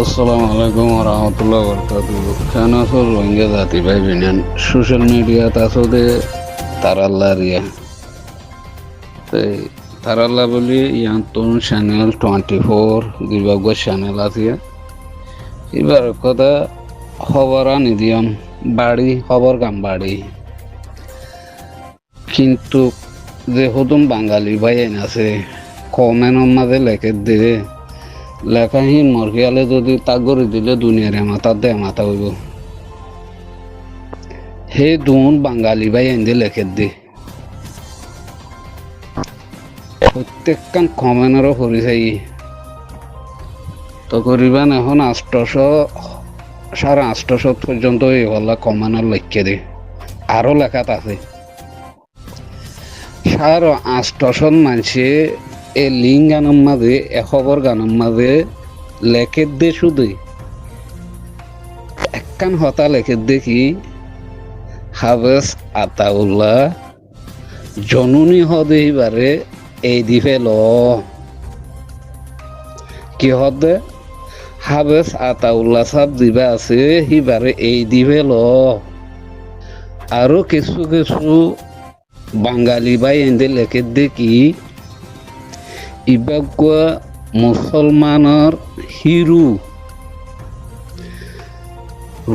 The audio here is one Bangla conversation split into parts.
আসসালামু আলাইকুম রহমতুল্লাহ বরকাতু কেন আসল রোহিঙ্গা জাতি ভাই বিনান সোশ্যাল মিডিয়াত আসলে তারাল্লা রিয়া। তাই তারাল্লা বলি, ইয়ান তোন চ্যানেল টোয়েন্টি ফোর চ্যানেল আছে। এবার কথা, খবর আনি দিয়ম বাড়ি, খবর কাম বাড়ি। কিন্তু যে হতুম বাঙালি ভাই আছে, কমেনের মাঝে লেখে দিয়ে লেখাহীন মরকিয়ালে যদি তাক গড়ি দিলে দুনিয়ারে মাথা দে মাথা হইব। সেই দুন বাঙালি ভাই এনে লেখে দি। প্রত্যেকখান কমেনেরও পরিচয়। তো করিবান এখন আষ্টশ, সাড়ে আষ্টশ পর্যন্ত এই হল্লা কমানোর লক্ষ্যে দে। আরও লেখাত আছে। সাড়ে আষ্টশন মানুষে এ লিঙ্ক গানের মাঝে, এ খবর গানের মাঝে লেখে দে শুধু। একখান হতা লেখে দেখি, হাবেস আতাউল্লাহ, জননী হদে এইবারে এই দিফে ল। কি হদে? হাবেস আতাউল্লাহ সাহ দিবা আছে সিবারে এই দিবে ল। আরও কিছু কিছু বাঙালি ভাই এন্দে লেখে দেখি ইবাগুয়া মুসলমানৰ হিৰু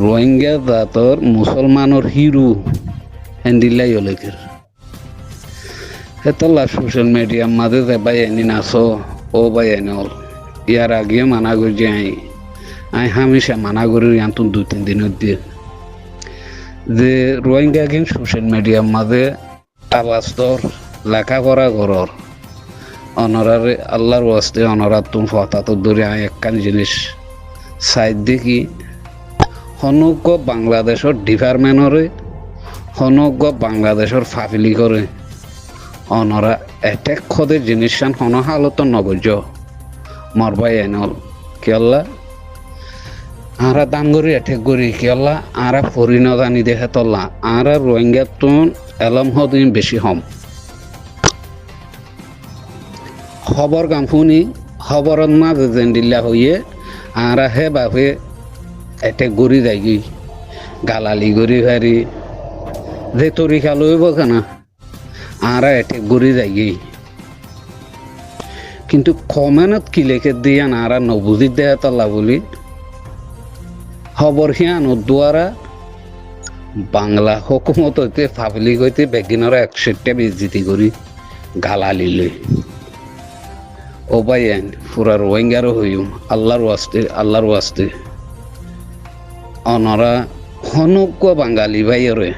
রোহিঙ্গা জাতর মুসলমানের হিরু। হ্যান্ডিলাই ওলেকের হেতলা সোশ্যাল মিডিয়ার মাঝে যে ভাই এনি নাচো ও ভাই হল ইয়ার আগে মানা করছি আই আই হামেশা মানা করি ইয়ান্ত দু তিন দিনের দিয়ে। যে রোহিঙ্গা গিন সোশ্যাল মিডিয়ার মাঝে আবাস্তর লেখাপড়া ঘরর অনরারে আল্লাহর ওয়াস্তে অনরার তুম ফতাত ধরে আই একখান জিনিস। সাইড দেখি সমগ্র বাংলাদেশৰ ডিপাৰ্টমেণ্টৰে সমগ্র বাংলাদেশৰ ফাফিলি কৰে অনরা এটেক খদে জিনিসান হন হালত নগজ মরবাই এনল কিয়ল্লা আরা দাম করি এটেক করি কিয়ল্লা আরা ফরি নজানি দেখে তল্লা, আরা রোহিঙ্গা তুন এলম হদিন বেশি হম। খবর গাম শুনি খবরত যেন দিল্লা হইয়ে আরা হে বাপে এটেক গড়ি যায়গি। গালালি গড়ি ফারি যে তরিকা লইব কেনা আরা এটেক গড়ি যায়গি। কিন্তু কমেনত কি লেখে দিয়া আরা নবুজি দেয়া তলা বলি। খবর হিয়ানোর দ্বারা বাংলা হকুমত হইতে পাবলিক হইতে বেগিনৰ একষট্টা বিজিতি করি গালালি লই ও বাইন পুরা রোহিঙ্গারও হইম আল্লাহর ওয়াস্তে আল্লাহর ওয়াস্তে অনরা সমগ্র বাঙালি ভাইরে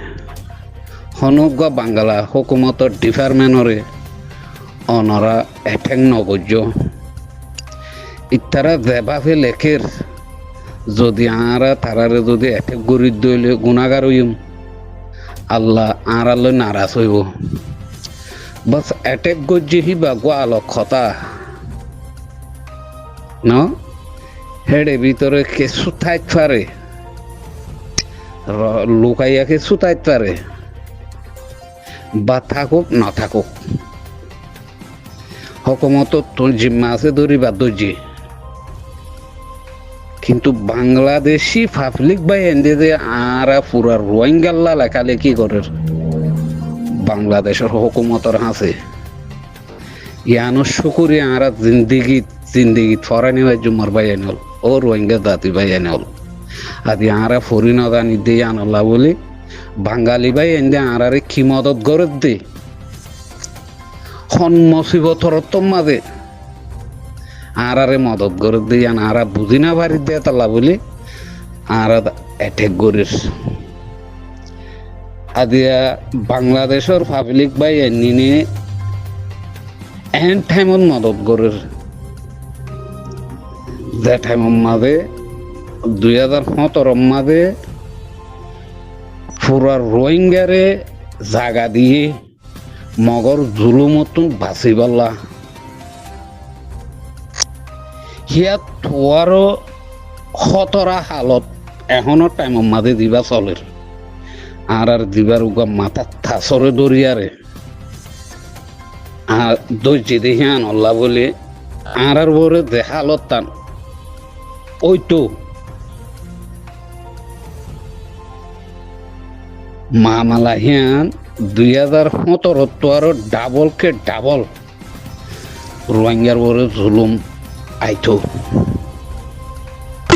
সমগ্র বাংলা হুকুমতর ডিপার্টমেন্টরে অনরা এঠেং নগর্য ইতারা যেভাবে লেখের যদি আরা তারারে যদি এঠেক গরিব দইলে গুণাগার হইম আল্লাহ আড়ালে নারাজ হইব বাস এটেক গজ্জি হিবা গোয়ালক খতা ন হেডে ভিতরে কিছু ঠাইত পারে? লুকাইয়াকে সুতাইতে পারে? বা থাকুক, না থাকুক। হকমত জিম্মা আছে ধরিবা দর্জি। কিন্তু বাংলাদেশি পাবলিক বাই এনে যে আরা পুরা রোহিঙ্গাল্লা লেখালেখি করে। বাংলাদেশের হকুমতর হাসে। ইয়ানো শুকুরি আরা জিন্দিগি জিন্দিগি ফরানি ভাই জুমার ভাই এনেল ও রোহিঙ্গা জাতি ভাই এনেল আদি আরা ফরি নদানি দিয়ে আনলা বলি, বাঙালি ভাই এনে আরারে কি মদত করে দে? হন মুসিবতর মাঝে। আরারে মদত করে দিয়ে আন, আরা বুঝি না বাড়ি দিয়ে তালা বলি, আরা এটেক করিস আদিয়া বাংলাদেশের পাবলিক ভাই এনে এন টাইমত মদত করে যে টাইমত মাঝে দুই হাজার সতেরো মাঝে পুরা রোহিঙ্গারে জাগা দিয়ে মগর জুলুমতন বাঁচি পাল্লা হিয়াত থোয়ারও খতরা হালত এখনও টাইমের মাঝে দিবা চলের আর আর দিবার উগা মাথা থাসরে দরিয়ারে। আর দর্জি দেখি আনল্লা বলে, আর আর বরে দেখালত টান ওই তো মামালা হিয়ান দুই হাজার সতেরো তো আরও ডাবল কে ডাবল। রোহিঙ্গার বড় জুলুম, আইতো।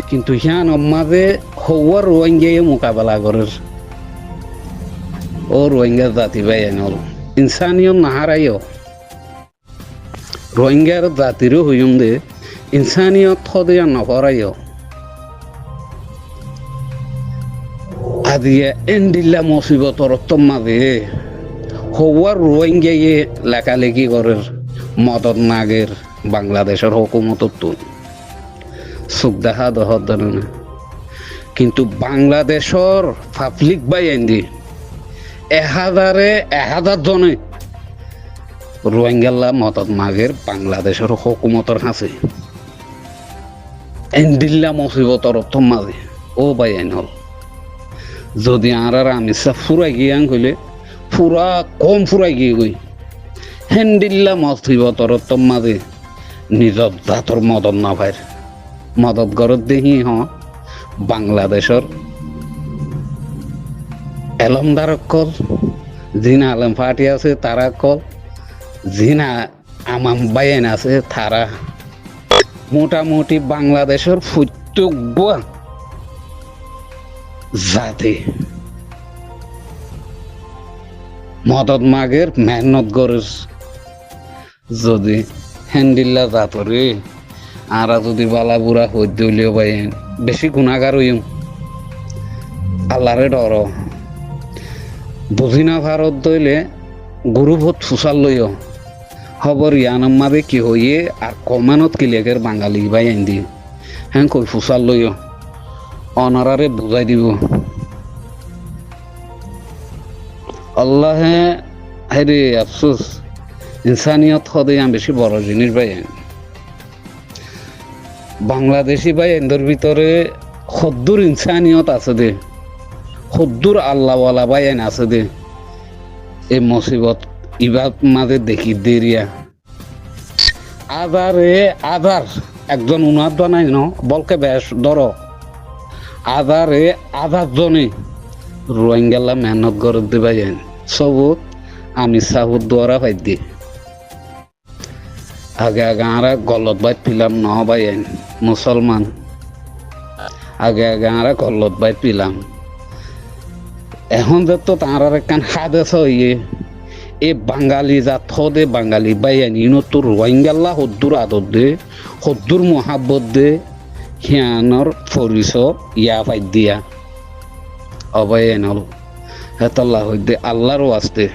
কিন্তু হিয়ান মাঝে হওয়ার রোহিঙ্গাই মোকাবেলা করে। ও রোহিঙ্গা জাতি ভাই আনল। ইনসানিয়ত নাহারাইও। রোহিঙ্গার জাতিরও হইম দে। ইনসানিয়ত থদিয়া নকরাইও আদিয়া এন্ডিল্লা মুসিবতর মাঝে হওয়ার রোহিঙ্গাইয়ে লেখালেখি করের মদত নাগের বাংলাদেশের হুকুমতর তো সুখ দেখা ধরে না কিন্তু বাংলাদেশর পাবলিক বাই এন্দি এহাজারে এহাজার জনে রোহিঙ্গাল্লা মদত মাগের বাংলাদেশের হুকুমতর হাসে। এন্ডিল্লা মুসিবতর মাঝে ও বাই হল যদি আর আর আমি সা ফুরাই গিয়ে আন কইলে ফুরা কম ফুরাই গিয়ে গই হেন্ডিল্লা মুসিবতর মাঝে নিজর জাতর মদত না ভাইর মদত গরত দেখি হ বাংলাদেশর এলমদারক কল জিনা আলম পার্টি আছে তারা কল জিনা আমাম বাইন আছে তারা মোটামুটি বাংলাদেশের জাতি। মদত মাগের মেহনত গরস যদি হ্যান্ডিল্লা জাতরে, আরা যদি বালা বুড়া হইতে হইলেও বাইন বেশি গুণাগার হইম। আল্লাহরে ডর। বুঝি না ভারত দইলে গুরু ভোট ফুসাল লইও। খবর ইয়ানাম কি হইয়ে আর কমানত কি লেগের বাঙালি বাই আইন দি হ্যাঁ কই ফুসাল লইও। অনারারে বুঝাই দিব। আল্লাহে, হেরে আফসোস, ইনসানিয়ত হদে আমি বেশি বড় জিনিস ভাই বাংলাদেশি ভাই এদের ভিতরে সদ্দুর ইনসানিয়ত আছে দে। সদ্দুর আল্লাহওয়ালা ভাই এন আছে দে। এই মুসিবত ইবাদ মাঝে দেখি দেরিয়া। আধারে আধার একজন উনার নাই ন, বলকে বেশ, ধর। আধারে আধার জনে। রোহিঙ্গাল্লা মেহনত করে দিবা যান সবুত, আমি সাহুর দ্বারা পাই দি আগে আগে আরা গলত বাইত পিলাম ন বাইন মুসলমান। আগে আগে আরা গলত বাইত পিলাম। এখন যে তো তাঁর একখান হাদেশ হইয়ে। এ বাঙালি যা থদে বাঙালি বাইয়ানি তো রোহিঙ্গাল্লা, হদ্দুর আদর দে, হদ্দুর মহাব্বত দে, হিয়ানর ফরিস ইয়া পাই দিয়া। অবয় হল হেতল্লা হইতে আল্লাহরও আসতে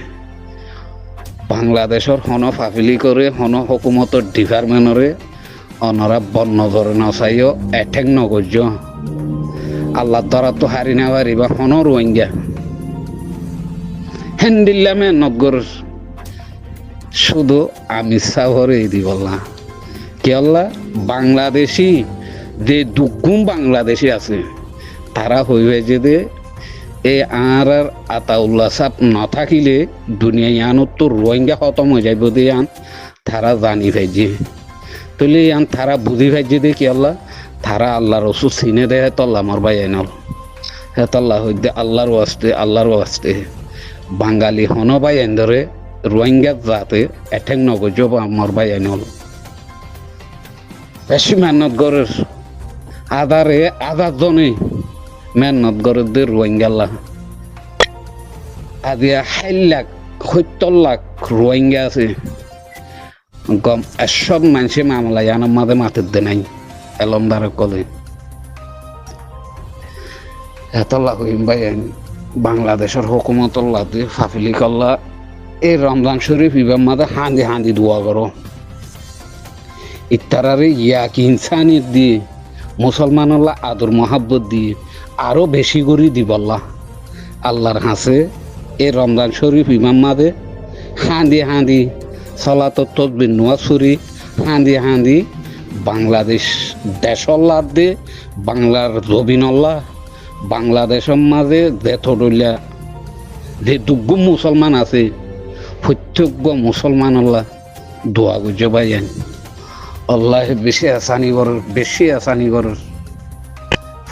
বাংলাদেশর হন ফাফিলি করে, হন হকুমতর ডিপার্টমেন্টরে, অনরা বন্য ধরে নচাইও, এঠেং নগর্য আল্লাহ দ্বারা তো হারি না পারিবা হন রোহিঙ্গা। হ্যান্ডিল্লামে নগর। শুধু আমি সাহরে দি বললা কি আল্লাহ? বাংলাদেশি যে দুগুম বাংলাদেশি আছে, তারা হইবে যে এই আর আর আতাউল্লাহ সাপ নাথাকিলে দুনিয়া ইয়ানত তো রোহিঙ্গা খতম হয়ে যাইব দে আন তারা জানি ভাইজে। তুলি আন তারা বুঝি ভাইজি দে কি আল্লাহ? তারা আল্লাহ রসুল চিনে দে হেতল্লা আমার ভাই আইনল। হেতল্লা হইতে আল্লাহর আসতে আল্লাহর আসতে বাঙালি হন ভাই এন্দরে রোহিঙ্গা জাতে এঠেং নগজ আমার ভাই আইনল বেশি মেহনত করে আধারে আধার জনে মেহনত করে দে রোহিঙ্গাল্লা আদিয়া ষাট লাখ সত্তর লাখ রোহিঙ্গা আছে। গম সব মানুষে মামলা ইয়ানোর মাঝে মাথের দে নাই এলমদারে কলে। এতলা হইম ভাই বাংলাদেশের হুকুমতল্লা দিয়ে ফাফিলি কল্লা, এই রমজান শরীফ ইবার মাঝে হাঁদি হাঁদি দোয়া করো। ইত্তারারে ইয়াক ইনসানিয়ত দিয়ে মুসলমানল্লা আদর মহাব্বত দিয়ে আরও বেশি করে দিবল্লা আল্লাহর হাসে এই রমজান শরীফ ইমাম মাদে হাঁদি হাঁদি সলাত তসবির নোয়াছুরি হাঁদি হাঁদি বাংলাদেশ দেশল্লাহ দে, বাংলার জবিনল্লাহ বাংলাদেশের মাঝে দেথডলিয়া যে দুগ্গ মুসলমান আছে প্রত্যেক মুসলমানল্লাহ দোয়া গুজবাই আল্লাহ বেশি আসানি কর, বেশি আসানি কর।